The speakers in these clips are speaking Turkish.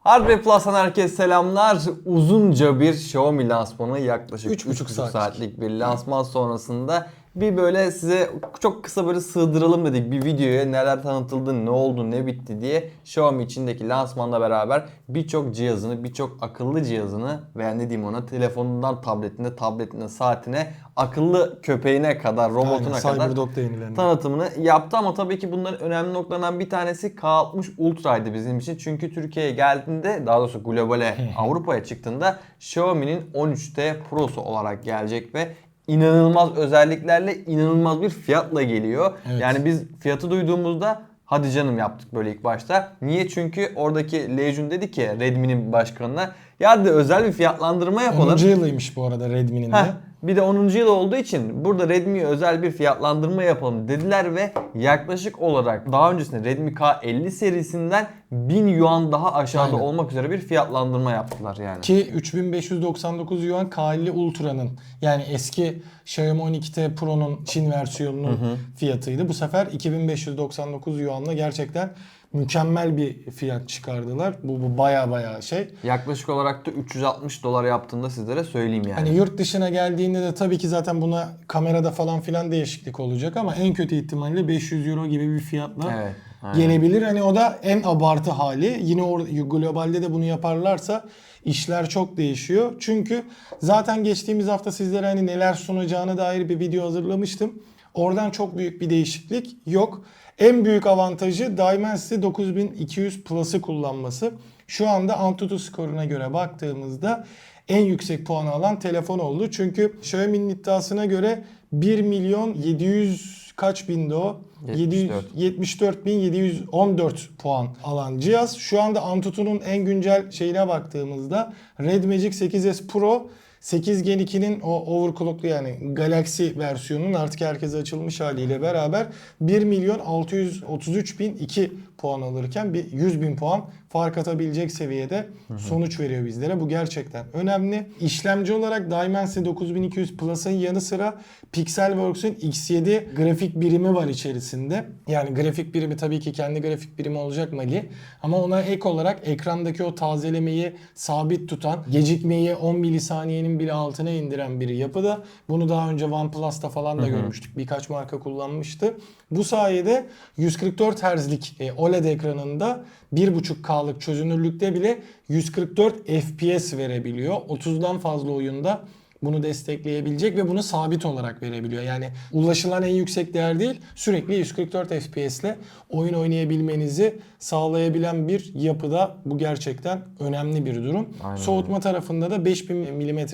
Hardware Plus'tan herkese selamlar. Uzunca bir Xiaomi lansmanı yaklaşık Üç buçuk 3,5 saatlik. saatlik bir lansman sonrasında bir böyle size çok kısa böyle sığdıralım dedik bir videoya neler tanıtıldı, ne oldu, ne bitti diye Xiaomi içindeki lansmanla beraber birçok cihazını, birçok akıllı cihazını veya ne diyeyim ona telefonundan tabletine, tabletine, saatine, akıllı köpeğine kadar, robotuna Aynen, kadar Cyberdog'da yenilendi. tanıtımını yaptı ama tabii ki bunların önemli noktalarından bir tanesi K60 Ultra'ydı bizim için. Çünkü Türkiye'ye geldiğinde daha doğrusu globale Avrupa'ya çıktığında Xiaomi'nin 13T Pro'su olarak gelecek ve inanılmaz özelliklerle inanılmaz bir fiyatla geliyor. Evet. Yani biz fiyatı duyduğumuzda hadi canım yaptık böyle ilk başta. Niye? Çünkü oradaki Leijun dedi ki Redmi'nin başkanına ya dedi özel bir fiyatlandırma yapalım. 10. yılıymış bu arada Redmi'nin de. Bir de 10. yıl olduğu için burada Redmi'ye özel bir fiyatlandırma yapalım dediler ve yaklaşık olarak daha öncesinde Redmi K50 serisinden 1000 yuan daha aşağıda Aynen. olmak üzere bir fiyatlandırma yaptılar yani. Ki 3599 yuan K50 Ultra'nın yani eski Xiaomi 12T Pro'nun Çin versiyonunun fiyatıydı. Bu sefer 2599 yuanla gerçekten mükemmel bir fiyat çıkardılar. Bu, bu baya baya şey. Yaklaşık olarak da 360 dolar yaptığında sizlere söyleyeyim yani. Hani yurt dışına geldiğinde de tabii ki zaten buna kamerada falan filan değişiklik olacak ama en kötü ihtimalle 500 euro gibi bir fiyatla evet. aynen. gelebilir. Hani o da en abartı hali. Yine or- globalde de bunu yaparlarsa işler çok değişiyor. Çünkü zaten geçtiğimiz hafta sizlere hani neler sunacağına dair bir video hazırlamıştım. Oradan çok büyük bir değişiklik yok. En büyük avantajı Dimensity 9200 Plus'ı kullanması. Şu anda Antutu skoruna göre baktığımızda en yüksek puanı alan telefon oldu. Çünkü Xiaomi'nin iddiasına göre 1 milyon 700 kaç bindi o? 74. 74.714 puan alan cihaz. Şu anda Antutu'nun en güncel şeyine baktığımızda Red Magic 8S Pro 8 Gen 2'nin o overclocklu yani Galaxy versiyonunun artık herkese açılmış haliyle beraber 1 milyon 633 bin 2 puan alırken bir 100 bin puan fark atabilecek seviyede sonuç veriyor bizlere. Bu gerçekten önemli. İşlemci olarak Dimensity 9200 Plus'ın yanı sıra Pixelworks'ün X7 grafik birimi var içerisinde. Yani grafik birimi tabii ki kendi grafik birimi olacak Mali. Ama ona ek olarak ekrandaki o tazelemeyi sabit tutan, gecikmeyi 10 milisaniyenin bile altına indiren bir yapıda. Bunu daha önce OnePlus'ta falan da görmüştük. Birkaç marka kullanmıştı. Bu sayede 144 Hz'lik e, OLED ekranında 1.5K'lık çözünürlükte bile 144 FPS verebiliyor. 30'dan fazla oyunda bunu destekleyebilecek ve bunu sabit olarak verebiliyor. Yani ulaşılan en yüksek değer değil, sürekli 144 FPS ile oyun oynayabilmenizi sağlayabilen bir yapıda bu gerçekten önemli bir durum. Aynen Soğutma tarafında da 5000 mm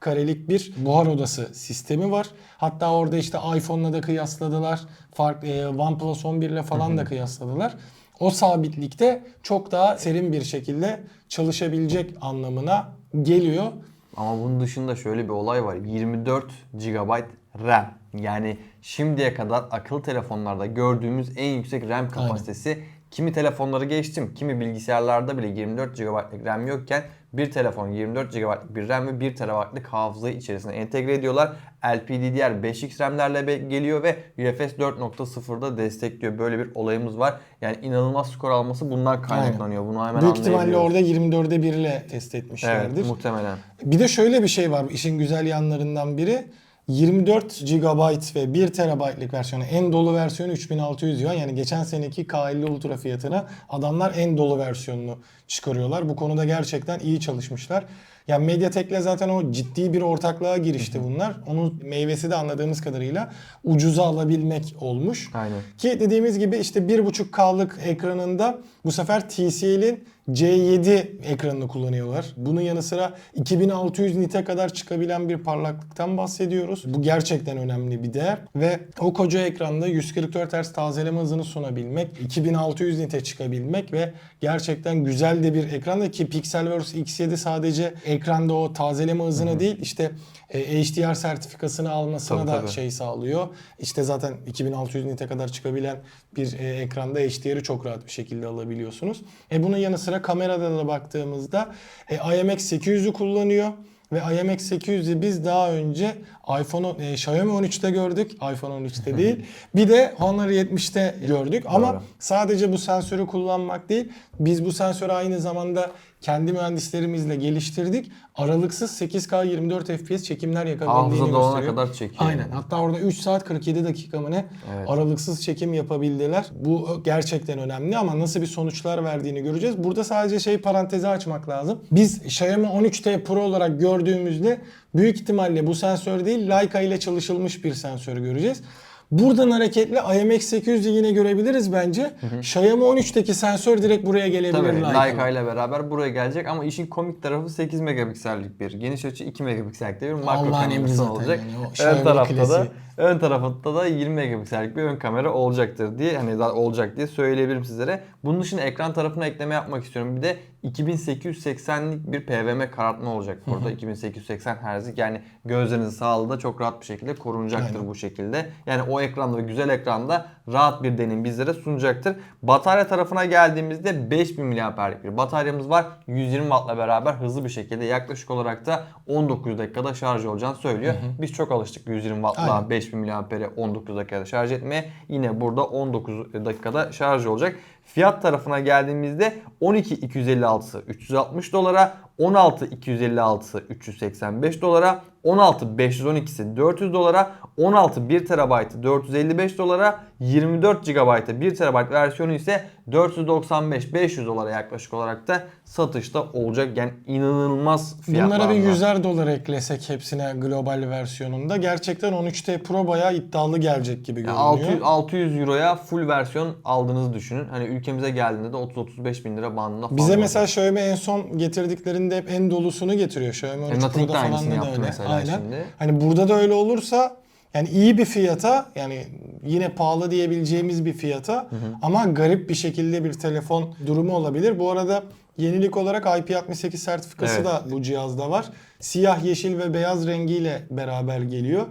karelik bir buhar odası sistemi var. Hatta orada işte iPhone'la da kıyasladılar. Farklı e, OnePlus 11 ile falan da kıyasladılar. O sabitlikte çok daha serin bir şekilde çalışabilecek anlamına geliyor. Ama bunun dışında şöyle bir olay var. 24 GB RAM. Yani şimdiye kadar akıllı telefonlarda gördüğümüz en yüksek RAM kapasitesi. Kimi telefonları geçtim, kimi bilgisayarlarda bile 24 GB'lık RAM yokken bir telefon 24 GB'lık bir RAM ve 1 TB'lık hafızayı içerisine entegre ediyorlar. LPDDR 5X RAM'lerle geliyor ve UFS 4.0'da destekliyor. Böyle bir olayımız var. Yani inanılmaz skor alması bundan kaynaklanıyor. Bunu hemen Büyük ihtimalle orada 24'e 1 ile test etmişlerdir. Evet, muhtemelen. Bir de şöyle bir şey var işin güzel yanlarından biri. 24 GB ve 1 TB'lık versiyonu en dolu versiyonu 3600 yuan. Yani geçen seneki K50 Ultra fiyatına adamlar en dolu versiyonunu çıkarıyorlar. Bu konuda gerçekten iyi çalışmışlar. Yani Mediatek'le zaten o ciddi bir ortaklığa girişti bunlar. Onun meyvesi de anladığımız kadarıyla ucuza alabilmek olmuş. Aynen. Ki dediğimiz gibi işte 1.5K'lık ekranında bu sefer TCL'in C7 ekranını kullanıyorlar. Bunun yanı sıra 2600 nite kadar çıkabilen bir parlaklıktan bahsediyoruz. Bu gerçekten önemli bir değer ve o koca ekranda 144 Hz tazeleme hızını sunabilmek, 2600 nite çıkabilmek ve gerçekten güzel de bir ekranda ki Pixelworks X7 sadece ekranda o tazeleme hızına değil işte e, HDR sertifikasını almasına Tabii, da tabii. şey sağlıyor. İşte zaten 2600 nite kadar çıkabilen bir e, ekranda HDR'i çok rahat bir şekilde alabiliyorsunuz. E bunun yanı sıra kamerada da baktığımızda e, IMX 800'ü kullanıyor. ve IMX800'ü biz daha önce iPhone e, Xiaomi 13'te gördük. iPhone 13'te değil. Bir de Honor 70'te gördük. Ama Doğru. sadece bu sensörü kullanmak değil. Biz bu sensörü aynı zamanda kendi mühendislerimizle geliştirdik. Aralıksız 8K 24 FPS çekimler yakabildiğini Hafıza dolana gösteriyor. kadar çekiyor. Aynen. Hatta orada 3 saat 47 dakika mı ne Evet. aralıksız çekim yapabildiler. Bu gerçekten önemli ama nasıl bir sonuçlar verdiğini göreceğiz. Burada sadece şey parantezi açmak lazım. Biz Xiaomi 13T Pro olarak gördüğümüzde büyük ihtimalle bu sensör değil Leica ile çalışılmış bir sensör göreceğiz. Buradan hareketle IMX800'ü yine görebiliriz bence. Xiaomi 13'teki sensör direkt buraya gelebilir Tabii Leica'dan. Leica ile beraber buraya gelecek ama işin komik tarafı 8 megapiksellik bir geniş açı 2 megapiksellik bir makro kamerası olacak. yani Xiaomi tarafta da. Ön tarafta da 20 megapiksellik bir ön kamera olacaktır diye hani da olacak diye söyleyebilirim sizlere. Bunun dışında ekran tarafına ekleme yapmak istiyorum. Bir de 2880'lik bir PWM karartma olacak burada. 2880 Hz'lik yani gözlerinizin sağlığı da çok rahat bir şekilde korunacaktır Aynen. bu şekilde. Yani o ekranda ve güzel ekranda rahat bir deneyim bizlere sunacaktır. Batarya tarafına geldiğimizde 5000 mAh'lik bir bataryamız var. 120 Watt'la beraber hızlı bir şekilde yaklaşık olarak da 19 dakikada şarj olacağını söylüyor. Biz çok alıştık 120 Watt'la Aynen. 5000 mAh'i 19 dakikada şarj etmeye. Yine burada 19 dakikada şarj olacak. Fiyat tarafına geldiğimizde 12 256'sı 360 dolara, 16 256'sı 385 dolara, 16 512'si 400 dolara, 16 1 TB'ı 455 dolara, 24 GB'ı 1 TB versiyonu ise 495-500 dolara yaklaşık olarak da satışta olacak. Yani inanılmaz fiyatlar. Bunlara bir 100'er dolar eklesek hepsine global versiyonunda gerçekten 13T Pro bayağı iddialı gelecek gibi görünüyor. 600, 600 euroya full versiyon aldığınızı düşünün. Hani ülkemize geldiğinde de 30-35 bin lira bandında falan. Bize mesela Xiaomi en son getirdiklerinde hep en dolusunu getiriyor. Xiaomi 13 Nothing Pro'da falan da öyle. mesela Aynen. şimdi. Hani burada da öyle olursa yani iyi bir fiyata yani yine pahalı diyebileceğimiz bir fiyata ama garip bir şekilde bir telefon durumu olabilir. Bu arada yenilik olarak IP68 sertifikası Evet. da bu cihazda var. Siyah, yeşil ve beyaz rengiyle beraber geliyor.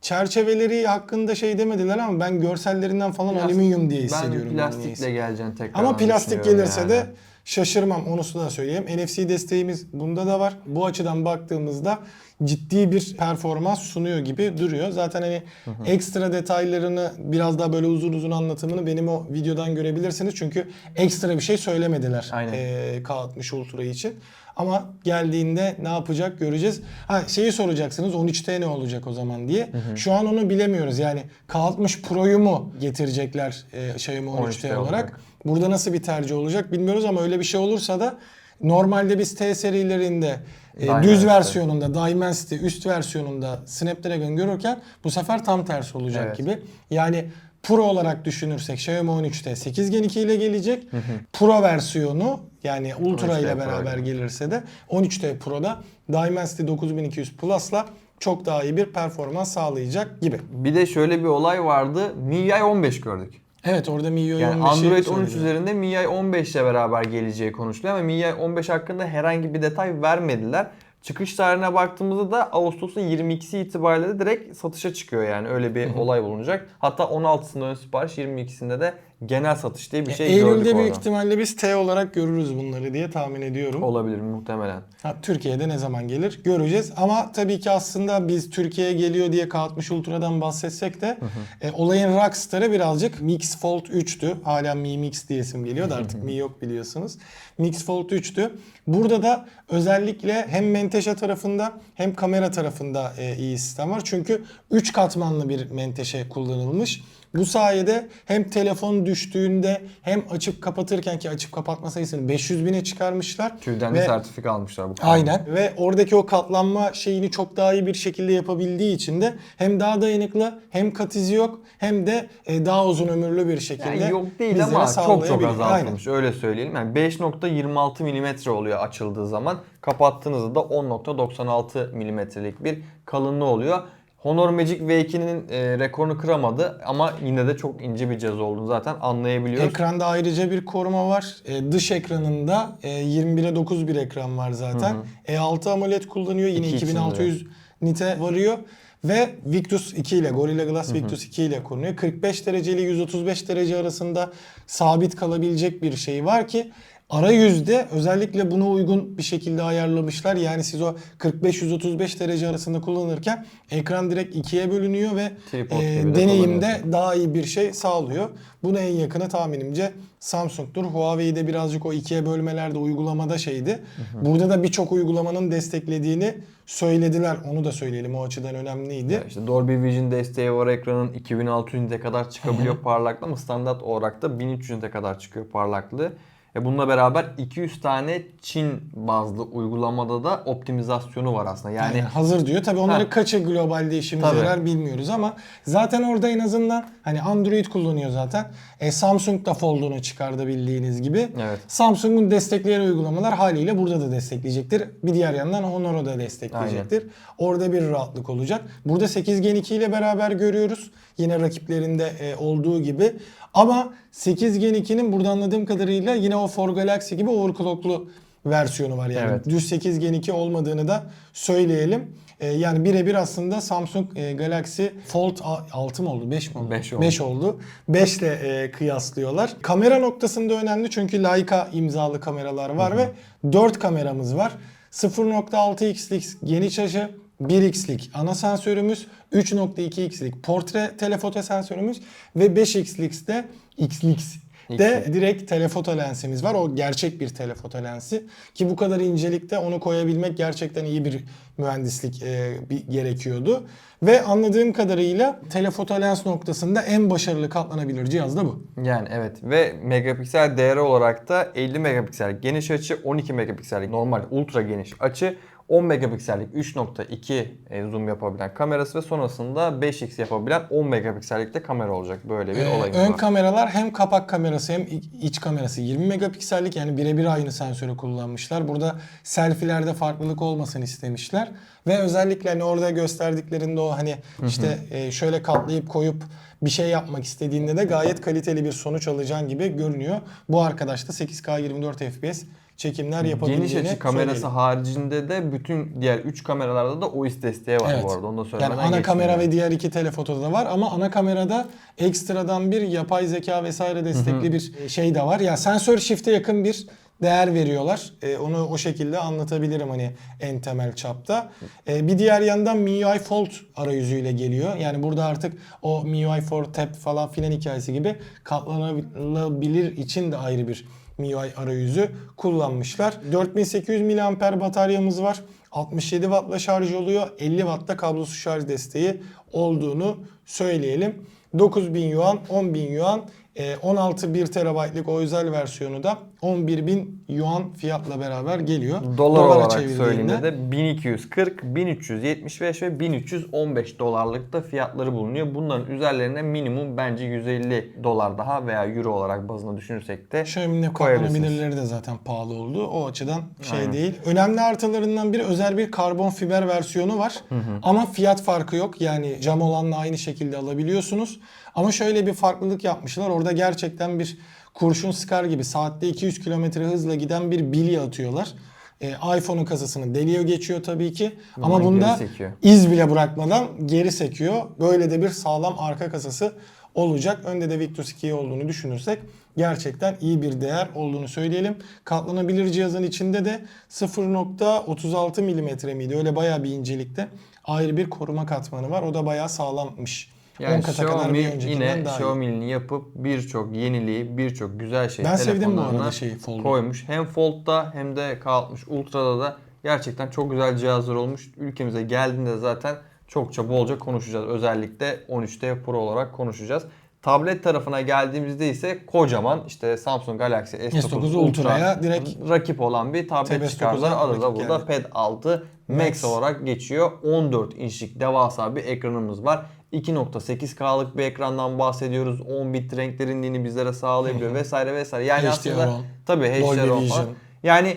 Çerçeveleri hakkında şey demediler ama ben görsellerinden falan Plastik- alüminyum diye Ben hissediyorum. plastikle niyeyse. geleceğini tekrar Ama plastik gelirse de yani. Şaşırmam. Onu da söyleyeyim. NFC desteğimiz bunda da var. Bu açıdan baktığımızda ciddi bir performans sunuyor gibi duruyor. Zaten hani ekstra detaylarını biraz daha böyle uzun uzun anlatımını benim o videodan görebilirsiniz. Çünkü ekstra bir şey söylemediler Aynen. ee, K60 Ultra için. Ama geldiğinde ne yapacak göreceğiz. Ha şeyi soracaksınız 13T ne olacak o zaman diye. Şu an onu bilemiyoruz. Yani K60 Pro'yu mu getirecekler e, Xiaomi 13T, 13T olarak? olarak. Burada nasıl bir tercih olacak bilmiyoruz ama öyle bir şey olursa da normalde biz T serilerinde e, Dimensity. düz versiyonunda, Dimensity üst versiyonunda Snapdragon görürken bu sefer tam tersi olacak Evet. gibi. Yani Pro olarak düşünürsek Xiaomi 13'te 8 Gen 2 ile gelecek. Pro versiyonu yani Ultra 13T ile Pro beraber ile. gelirse de 13T Pro'da Dimensity 9200 Plus'la çok daha iyi bir performans sağlayacak gibi. Bir de şöyle bir olay vardı. MIUI 15 gördük. Evet orada MIUI Yani 15'i Android 13 söylediler. üzerinde MIUI 15 ile beraber geleceği konuşuluyor ama MIUI 15 hakkında herhangi bir detay vermediler. Çıkış tarihine baktığımızda da Ağustos'un 22'si itibariyle de direkt satışa çıkıyor yani öyle bir olay bulunacak. Hatta 16'sında ön sipariş 22'sinde de genel satış diye bir şey gördük Eylül'de büyük orada. ihtimalle biz T olarak görürüz bunları diye tahmin ediyorum. Olabilir muhtemelen. Ha, Türkiye'de ne zaman gelir göreceğiz. Ama tabii ki aslında biz Türkiye'ye geliyor diye K60 Ultra'dan bahsetsek de e, olayın rockstarı birazcık Mix Fold 3'tü. Hala Mi Mix diye isim geliyor da artık Mi yok biliyorsunuz. Mix Fold 3'tü. Burada da özellikle hem menteşe tarafında hem kamera tarafında e, iyi sistem var. Çünkü 3 katmanlı bir menteşe kullanılmış. Bu sayede hem telefon düştüğünde hem açıp kapatırken ki açıp kapatma sayısını 500 bine çıkarmışlar. Tüyden de Ve- sertifika almışlar bu konuda. Aynen ve oradaki o katlanma şeyini çok daha iyi bir şekilde yapabildiği için de hem daha dayanıklı hem kat izi yok hem de e, daha uzun ömürlü bir şekilde Yani yok değil ama çok çok azaltılmış öyle söyleyelim. Yani 5.26 mm oluyor açıldığı zaman. Kapattığınızda da 10.96 mm'lik bir kalınlığı oluyor. Honor Magic V2'nin e, rekorunu kıramadı ama yine de çok ince bir cihaz olduğunu zaten anlayabiliyoruz. Ekranda ayrıca bir koruma var. E, dış ekranında e, 21'e 9 bir ekran var zaten. E6 AMOLED kullanıyor. Yine İki 2600 nite varıyor. Ve Victus 2 ile Gorilla Glass Victus 2 ile konuyor. 45 derece ile 135 derece arasında sabit kalabilecek bir şey var ki Arayüzde özellikle buna uygun bir şekilde ayarlamışlar. Yani siz o 45-135 derece arasında kullanırken ekran direkt ikiye bölünüyor ve Tripod e, gibi de deneyimde kullanıyorsun. daha iyi bir şey sağlıyor. Buna en yakını tahminimce Samsung'dur. Huawei'de birazcık o ikiye bölmelerde uygulamada şeydi. Burada da birçok uygulamanın desteklediğini söylediler. Onu da söyleyelim. O açıdan önemliydi. Ya işte Dolby Vision desteği var ekranın 2600 nite kadar çıkabiliyor parlaklığı ama standart olarak da 1300 nite kadar çıkıyor parlaklığı. E bununla beraber 200 tane Çin bazlı uygulamada da optimizasyonu var aslında. Yani Yani hazır diyor. Tabii onları Ha. kaçı globalde işimize Tabii. yarar bilmiyoruz ama zaten orada en azından hani Android kullanıyor zaten. E, Samsung da Fold'unu çıkardı bildiğiniz gibi. Evet. Samsung'un destekleyen uygulamalar haliyle burada da destekleyecektir. Bir diğer yandan Honor'u da destekleyecektir. Orada bir rahatlık olacak. Burada 8 Gen 2 ile beraber görüyoruz. Yine rakiplerinde e, olduğu gibi. Ama 8 Gen 2'nin burada anladığım kadarıyla yine o For Galaxy gibi overclocklu versiyonu var. Yani Evet. düz 8 Gen 2 olmadığını da söyleyelim. Ee, yani birebir aslında Samsung e, Galaxy Fold a- 6 mı oldu? 5 mi oldu? Beş oldu. 5 oldu. 5 ile e, kıyaslıyorlar. Kamera noktasında önemli çünkü Leica imzalı kameralar var ve 4 kameramız var. 0.6x'lik geniş açı, 1x'lik ana sensörümüz, 3.2x'lik portre telefoto sensörümüz ve 5x'lik de x'lik de direkt telefoto lensimiz var. O gerçek bir telefoto lensi. Ki bu kadar incelikte onu koyabilmek gerçekten iyi bir mühendislik e, bir, gerekiyordu. Ve anladığım kadarıyla telefoto lens noktasında en başarılı katlanabilir cihaz da bu. Yani evet ve megapiksel değeri olarak da 50 megapiksel geniş açı, 12 megapiksellik normal ultra geniş açı, 10 megapiksellik 3.2 e, zoom yapabilen kamerası ve sonrasında 5x yapabilen 10 megapiksellik de kamera olacak. Böyle bir Ee, olayımız ön var. kameralar hem kapak kamerası hem iç- kamerası 20 megapiksellik yani birebir aynı sensörü kullanmışlar. Burada selfielerde farklılık olmasın istemişler. Ve özellikle hani orada gösterdiklerinde o hani işte e, şöyle katlayıp koyup bir şey yapmak istediğinde de gayet kaliteli bir sonuç alacağın gibi görünüyor. Bu arkadaş da 8K 24 FPS çekimler yapabildiğini Geniş açı kamerası söyleyelim. haricinde de bütün diğer 3 kameralarda da OIS desteği var Evet. bu arada. Onu da Yani söylemeden ana geçmeyeyim kamera yani. ve diğer iki telefotoda da var ama ana kamerada ekstradan bir yapay zeka vesaire destekli bir şey de var. Yani sensör shift'e yakın bir değer veriyorlar. Ee, onu o şekilde anlatabilirim hani en temel çapta. Ee, bir diğer yandan MIUI Fold arayüzüyle geliyor. Yani burada artık o MIUI for Tab falan filan hikayesi gibi katlanabilir için de ayrı bir MIUI arayüzü kullanmışlar. 4800 mAh bataryamız var. 67 Watt'la şarj oluyor. 50 Watt'ta kablosuz şarj desteği olduğunu söyleyelim. 9000 yuan, 10.000 yuan, e, 16 1 TB'lık o özel versiyonu da 11.000 yuan fiyatla beraber geliyor. Dolar Dolara olarak söylediğinde de 1240, 1375 ve 1315 dolarlık da fiyatları bulunuyor. Bunların üzerlerine minimum bence 150 dolar daha veya euro olarak bazında düşünürsek de Xiaomi'nin katlanabilirleri de zaten pahalı oldu. O açıdan şey Aynen. değil. Önemli artılarından biri özel bir karbon fiber versiyonu var. Ama fiyat farkı yok. Yani cam olanla aynı şekilde alabiliyorsunuz. Ama şöyle bir farklılık yapmışlar. Orada gerçekten bir kurşun sıkar gibi saatte 200 km hızla giden bir bilye atıyorlar. Ee, iPhone'un kasasını deliyor geçiyor tabii ki. Ama Bundan bunda iz bile bırakmadan geri sekiyor. Böyle de bir sağlam arka kasası olacak. Önde de Victus 2 olduğunu düşünürsek gerçekten iyi bir değer olduğunu söyleyelim. Katlanabilir cihazın içinde de 0.36 mm miydi? Öyle bayağı bir incelikte ayrı bir koruma katmanı var. O da bayağı sağlammış. 10 Yani Xiaomi yine. Xiaomi'nin yapıp birçok yeniliği, birçok güzel şey Ben sevdim bu telefonlarına arada şeyi, Fold'u. koymuş. Hem Fold'da hem de K60 Ultra'da da gerçekten çok güzel cihazlar olmuş. Ülkemize geldiğinde zaten çokça bolca konuşacağız. Özellikle 13T Pro olarak konuşacağız. Tablet tarafına geldiğimizde ise kocaman işte Samsung Galaxy S9, S9 Ultra Ultra'ya direkt rakip olan bir tablet Tab S9'a çıkardılar. Adı da burada geldi. Pad 6 Max, Max. olarak geçiyor. 14 inçlik devasa bir ekranımız var. 2.8K'lık bir ekrandan bahsediyoruz. 10 bit renk derinliğini bizlere sağlayabiliyor vesaire vesaire. Yani HDR10, aslında tabii Dolby HDR10 falan. Yani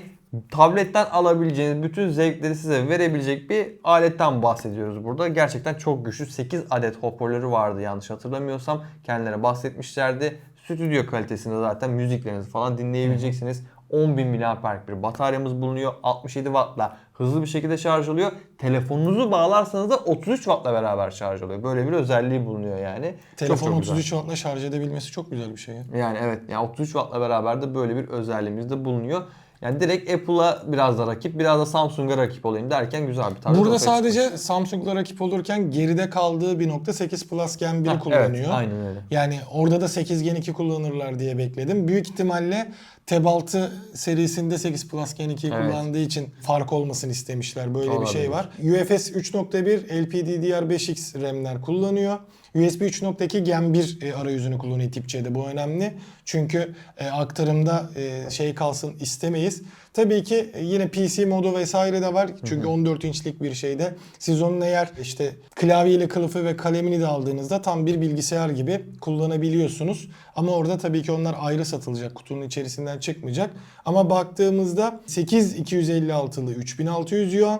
tabletten alabileceğiniz bütün zevkleri size verebilecek bir aletten bahsediyoruz burada. Gerçekten çok güçlü. 8 adet hoparlörü vardı yanlış hatırlamıyorsam. Kendilerine bahsetmişlerdi. Stüdyo kalitesinde zaten müziklerinizi falan dinleyebileceksiniz. 10.000 mAh'lik bir bataryamız bulunuyor. 67 Watt'la hızlı bir şekilde şarj oluyor. Telefonunuzu bağlarsanız da 33 Watt'la beraber şarj oluyor. Böyle bir özelliği bulunuyor yani. Çok Telefonu çok güzel. 33 wattla şarj edebilmesi çok güzel bir şey ya. Yani evet yani 33 Watt'la beraber de böyle bir özelliğimiz de bulunuyor. Yani direkt Apple'a biraz da rakip, biraz da Samsung'a rakip olayım derken güzel bir tablet Burada sadece çıkmış. Samsung'la rakip olurken geride kaldığı bir nokta 8 Plus Gen 1'i Heh, kullanıyor. Evet, aynen öyle. Yani orada da 8 Gen 2 kullanırlar diye bekledim. Büyük ihtimalle Tab 6 serisinde 8 Plus Gen 2'yi Evet. kullandığı için fark olmasını istemişler. Böyle bir şey Olabilir. var. UFS 3.1 LPDDR5X RAM'ler kullanıyor. USB 3.2 Gen 1 e, arayüzünü kullanıyor tip C'de. Bu önemli. Çünkü e, aktarımda e, şey kalsın istemeyiz. Tabii ki yine PC modu vesaire de var. Çünkü 14 inçlik bir şeyde. Siz onun eğer işte klavyeyle kılıfı ve kalemini de aldığınızda tam bir bilgisayar gibi kullanabiliyorsunuz. Ama orada tabii ki onlar ayrı satılacak. Kutunun içerisinden çıkmayacak. Ama baktığımızda 8256'lı 3600 yuan,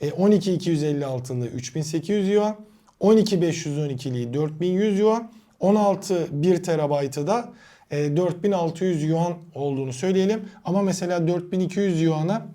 e, 12256'lı 3800 yuan, 12512'liği 4100 yuan, 16 1 terabaytı da e, 4600 yuan olduğunu söyleyelim. Ama mesela 4200 yuana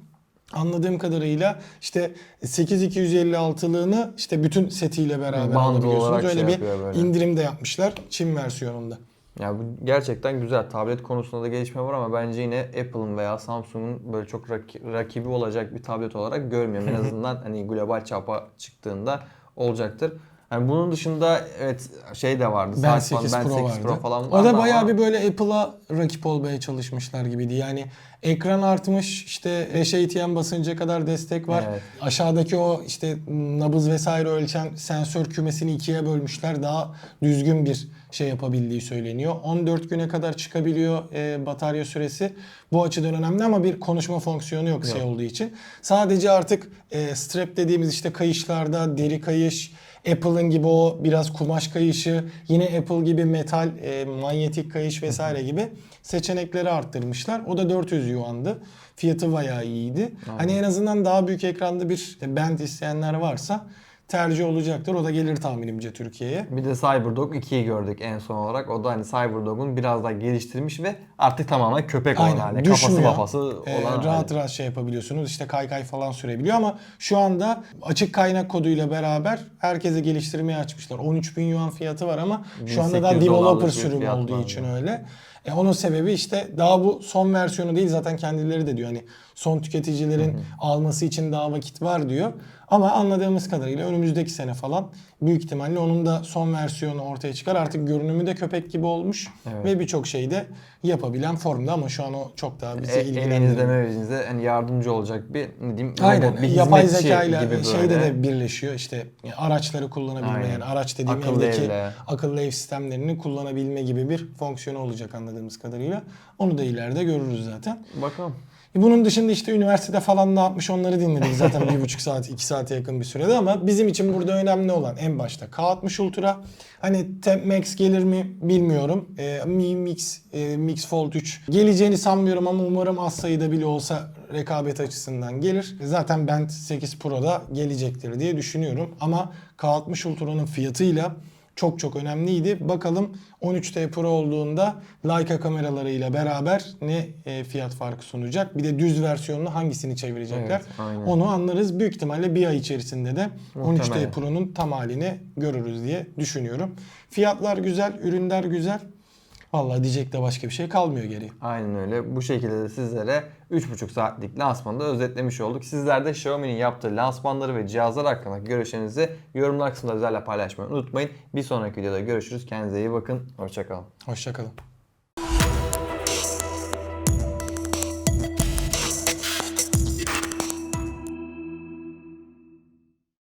anladığım kadarıyla işte 8256'lığını işte bütün setiyle beraber Bundle alabiliyorsunuz. Öyle şey bir böyle. indirim de yapmışlar Çin versiyonunda. Ya bu gerçekten güzel. Tablet konusunda da gelişme var ama bence yine Apple'ın veya Samsung'un böyle çok rak- rakibi olacak bir tablet olarak görmüyorum. En azından hani global çapa çıktığında olacaktır. Yani bunun dışında evet şey de vardı. Ben Saat 8 falan, Pro Ben 8 vardı. Pro falan o vardı da ama bayağı bir böyle Apple'a rakip olmaya çalışmışlar gibiydi. Yani ekran artmış işte 5 ATM basınca kadar destek var. Evet. Aşağıdaki o işte nabız vesaire ölçen sensör kümesini ikiye bölmüşler. Daha düzgün bir şey yapabildiği söyleniyor. 14 güne kadar çıkabiliyor e, batarya süresi. Bu açıdan önemli ama bir konuşma fonksiyonu yok, şey olduğu için. Sadece artık e, strap dediğimiz işte kayışlarda deri kayış, Apple'ın gibi o biraz kumaş kayışı, yine Apple gibi metal, e, manyetik kayış vesaire gibi seçenekleri arttırmışlar. O da 400 yuandı. Fiyatı bayağı iyiydi. Hani en azından daha büyük ekranda bir band isteyenler varsa tercih olacaktır. O da gelir tahminimce Türkiye'ye. Bir de CyberDog 2'yi gördük en son olarak. O da hani CyberDog'un biraz daha geliştirilmiş ve artık tamamen köpek olan hali. Kafası kafası Ee, olan rahat hali. rahat şey yapabiliyorsunuz. İşte kaykay falan sürebiliyor ama şu anda açık kaynak koduyla beraber herkese geliştirmeyi açmışlar. 13 bin yuan fiyatı var ama şu anda 1800 developer sürümü olduğu var için yani. öyle. E onun sebebi işte daha bu son versiyonu değil zaten kendileri de diyor hani son tüketicilerin alması için daha vakit var diyor. Ama anladığımız kadarıyla önümüzdeki sene falan büyük ihtimalle onun da son versiyonu ortaya çıkar. Artık görünümü de köpek gibi olmuş Evet. ve birçok şeyi de yapabilen formda ama şu an o çok daha bizi E, ilgilendirmiyor. evinizde mevinizde hani yardımcı olacak bir ne diyeyim Aynen. robot, bir Yapay zeka ile şeyde de birleşiyor. İşte araçları kullanabilme Aynen. yani araç dediğim Akıllı evdeki evle. akıllı ev sistemlerini kullanabilme gibi bir fonksiyonu olacak anladığımız kadarıyla. Onu da ileride görürüz zaten. Bakalım. Bunun dışında işte üniversitede falan ne yapmış onları dinledik zaten bir buçuk saat iki saate yakın bir sürede ama bizim için burada önemli olan en başta K60 Ultra. Hani Temp Max gelir mi bilmiyorum. Ee, Mi Mix, e, Mix Fold 3 geleceğini sanmıyorum ama umarım az sayıda bile olsa rekabet açısından gelir. Zaten Band 8 Pro'da gelecektir diye düşünüyorum ama K60 Ultra'nın fiyatıyla çok çok önemliydi. Bakalım 13T Pro olduğunda Leica kameralarıyla beraber ne e, fiyat farkı sunacak? Bir de düz versiyonunu hangisini çevirecekler? Evet, aynen. Onu anlarız. Büyük ihtimalle bir ay içerisinde de 13T Muhtemelen. Pro'nun tam halini görürüz diye düşünüyorum. Fiyatlar güzel, ürünler güzel. Vallahi diyecek de başka bir şey kalmıyor geriye. Aynen öyle. Bu şekilde de sizlere 3,5 saatlik lansmanı da özetlemiş olduk. Sizler de Xiaomi'nin yaptığı lansmanları ve cihazlar hakkındaki görüşlerinizi yorumlar kısmında bizlerle paylaşmayı unutmayın. Bir sonraki videoda görüşürüz. Kendinize iyi bakın. Hoşçakalın. Hoşçakalın.